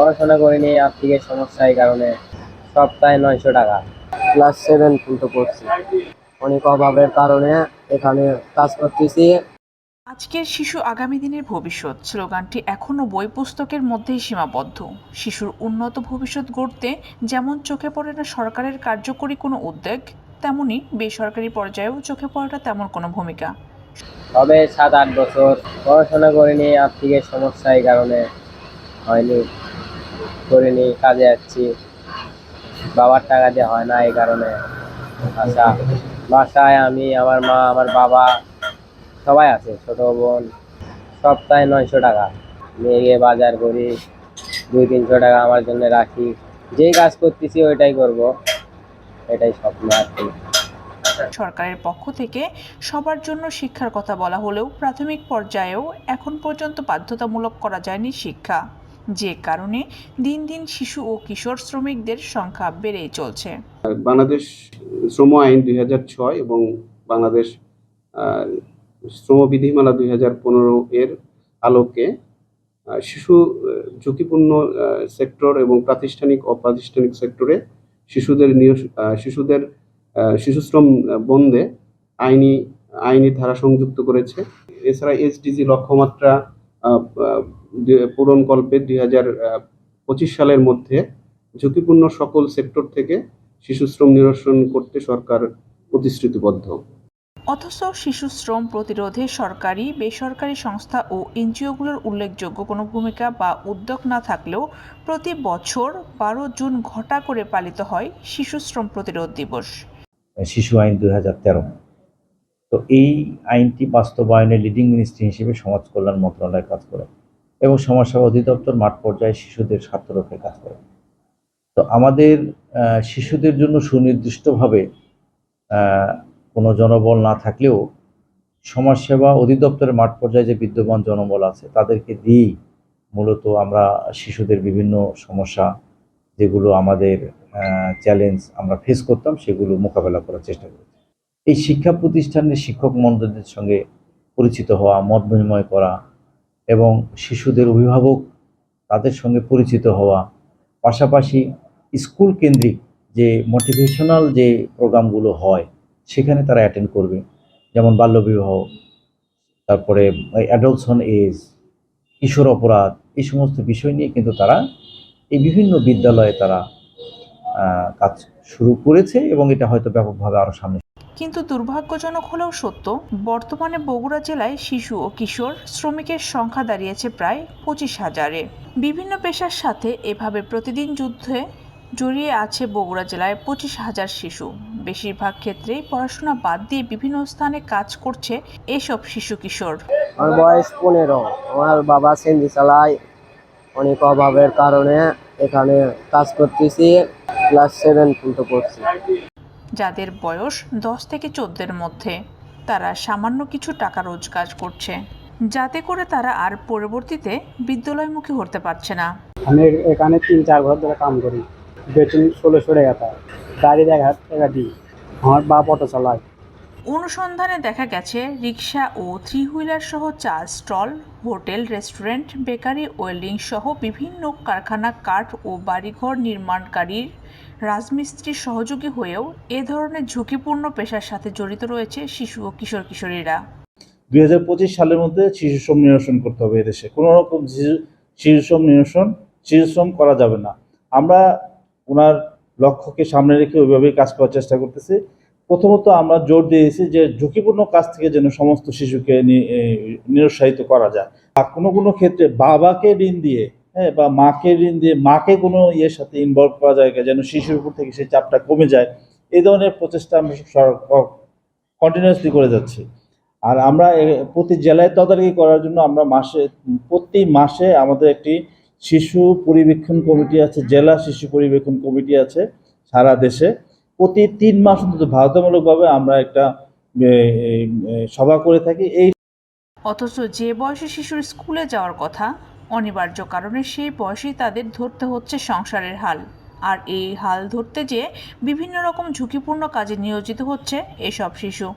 পড়াশোনা করিনি আর্থিকের সমস্যা এই কারণে সপ্তাহে নয়শো টাকা। ক্লাস সেভেন পর্যন্ত পড়ছি। অনেক অভাবের কারণে এখানে কাজ করতেছি। আজকের শিশু আগামী দিনের ভবিষ্যৎ। স্লোগানটি এখনও বই পুস্তকের মধ্যেই সীমাবদ্ধ। শিশুর উন্নত ভবিষ্যৎ গড়তে যেমন চোখে পড়ে না সরকারের কার্যকরী কোনো উদ্যোগ তেমনি বেসরকারি পর্যায়েও চোখে পড়ে না তেমন কোনো ভূমিকা। তবে সাত আট বছর পড়াশোনা করিনি আর্থিকের সমস্যা এই কারণে হয়নি। করিনি কাজে যাচ্ছি। বাবার টাকা দিয়ে হয় না এই কারণে। আচ্ছা বাসায় আমি, আমার মা, আমার বাবা সবাই আছে, ছোট বোন, সপ্তাহে নয়শো টাকা। নিয়ে গিয়ে বাজার করি, দুই, তিনশো টাকা আমার জন্য রাখি। যেই কাজ করতেছি ওইটাই করব। এটাই স্বপ্ন আর কি। সরকারের পক্ষ থেকে সবার জন্য শিক্ষার কথা বলা হলেও প্রাথমিক পর্যায়েও এখন পর্যন্ত বাধ্যতামূলক করা যায়নি শিক্ষা। যে কারণে দিন দিন শিশু ও কিশোর শ্রমিকদের সংখ্যা বেড়েই চলছে। বাংলাদেশ শ্রম আইন দুই ছয় এবং বাংলাদেশ শ্রম বিধিমালা দুই পনেরো এর আলোকে শিশু ঝুঁকিপূর্ণ সেক্টর এবং প্রাতিষ্ঠানিক, অপ্রাতিষ্ঠানিক সেক্টরে শিশুদের শিশুদের শিশুশ্রম বন্ধে আইনি আইনি ধারা সংযুক্ত করেছে। এছাড়া এসডিজি লক্ষ্যমাত্রা পূরণকল্পে দুই হাজার পঁচিশ সালের মধ্যে ঝুঁকিপূর্ণ সকল সেক্টর থেকে শিশু শ্রম নিরসন করতে সরকার প্রতিশ্রুতিবদ্ধ। অথচ শিশু শ্রম প্রতিরোধে সরকারি বেসরকারি সংস্থা ও এনজিওগুলোর উল্লেখযোগ্য কোনো ভূমিকা বা উদ্যোগ না থাকলেও প্রতি বছর বারো জুন ঘটা করে পালিত হয় শিশু শ্রম প্রতিরোধ দিবস। শিশু আইন দুই হাজার তেরো। তো এই আইনটি বাস্তবায়নের লিডিং মিনিস্ট্রি হিসেবে সমাজ কল্যাণ মন্ত্রণালয় কাজ করে এবং সমাজসেবা অধিদপ্তর মাঠ পর্যায়ে শিশুদের স্বার্থ রক্ষায় কাজ করে। তো আমাদের শিশুদের জন্য সুনির্দিষ্টভাবে কোনো জনবল না থাকলেও সমাজসেবা অধিদপ্তরের মাঠ পর্যায়ে যে বিদ্যমান জনবল আছে, তাদেরকে দিয়েই মূলত আমরা শিশুদের বিভিন্ন সমস্যা যেগুলো আমাদের চ্যালেঞ্জ আমরা ফেস করতাম, সেগুলো মোকাবেলা করার চেষ্টা করেছি। এই শিক্ষা প্রতিষ্ঠানের শিক্ষক মণ্ডলীদের সঙ্গে পরিচিত হওয়া, মত বিনিময় করা এবং শিশুদের অভিভাবক তাদের সঙ্গে পরিচিত হওয়া, পাশাপাশি স্কুল কেন্দ্রিক যে মোটিভেশনাল যে প্রোগ্রামগুলো হয়, সেখানে তারা অ্যাটেন্ড করবে। যেমন বাল্যবিবাহ, তারপরে অ্যাডলসন এজ কিশোর অপরাধ, এই সমস্ত বিষয় নিয়ে কিন্তু তারা এই বিভিন্ন বিদ্যালয়ে তারা কাজ শুরু করেছে এবং এটা হয়তো ব্যাপকভাবে আরও সামনে কিন্তু দুর্ভাগ্যজনক হলেও সত্য, বর্তমানে বগুড়া জেলায় শিশু ও কিশোর শ্রমিকের সংখ্যা দাঁড়িয়েছে প্রায় পঁচিশ হাজারে। বিভিন্ন পেশার সাথে এভাবে প্রতিদিন যুদ্ধে জড়িয়ে আছে বগুড়া জেলায় পঁচিশ হাজার শিশু। বেশিরভাগ ক্ষেত্রেই পড়াশোনা বাদ দিয়ে বিভিন্ন স্থানে কাজ করছে এসব শিশু কিশোর। আমার বয়স পনেরো। আমার বাবা সেন্দি চালায়। অনেক অভাবের কারণে এখানে কাজ করতেছি। ক্লাস সেভেন পর্যন্ত পড়ছি। যাদের বয়স দশ থেকে চোদ্দের মধ্যে। তারা সামান্য কিছু টাকা রোজগার করছে। যাতে করে তারা আর পরবর্তীতে বিদ্যালয়মুখী হতে পারছে না। আমি এখানে তিন চার ঘর ধরে কাম করি। বেতন ষোলোশো টাকা পায়। গাড়ি দেখা টাকা দিই। আমার বাপ অটো চালায় অনুসন্ধানে দেখা গেছে রিক্সা ও থ্রি হুইলার সহ চা stall, hotel, restaurant, bakery, welding সহ বিভিন্ন কারখানা, কাঠ ও বাড়িঘর নির্মাণকারীর রাজমিস্ত্রির সহযোগী হয়েও এ ধরনের ঝুঁকিপূর্ণ পেশার সাথে জড়িত রয়েছে শিশু ও কিশোর কিশোরীরা। দুই হাজার পঁচিশ সালের মধ্যে শিশু শ্রম নিরসন করতে হবে এদেশে। কোনো রকম শিশু শ্রম নিরসন, শিশু শ্রম করা যাবে না। আমরা ওনার লক্ষ্যকে সামনে রেখে ওইভাবেই কাজ করার চেষ্টা করতেছি। প্রথমত আমরা জোর দিয়েছি যে ঝুঁকিপূর্ণ কাজ থেকে যেন সমস্ত শিশুকে নিরুৎসাহিত করা যায়। আর কোনো কোনো ক্ষেত্রে বাবাকে ঋণ দিয়ে হ্যাঁ বা মাকে ঋণ দিয়ে, মাকে কোনো ইয়ের সাথে ইনভলভ করা যায় যেন শিশুর উপর থেকে সেই চাপটা কমে যায়। এই ধরনের প্রচেষ্টা আমরা কন্টিনিউয়াসলি করে যাচ্ছি। আর আমরা প্রতি জেলায় তদারকি করার জন্য আমরা মাসে, প্রতি মাসে আমাদের একটি শিশু পরিবেক্ষণ কমিটি আছে, জেলা শিশু পরিবেক্ষণ কমিটি আছে সারা দেশে। প্রতি তিন মাস অন্তত বাধ্যতামূলকভাবে আমরা একটা সভা করে থাকি। এই অথচ যে বয়সে শিশুর স্কুলে যাওয়ার কথা, অনিবার্য কারণে সেই বয়সেই তাদের ধরতে হচ্ছে সংসারের হাল। আর এই হাল ধরতে যেয়ে বিভিন্ন রকম ঝুঁকিপূর্ণ কাজে নিয়োজিত হচ্ছে এসব শিশু।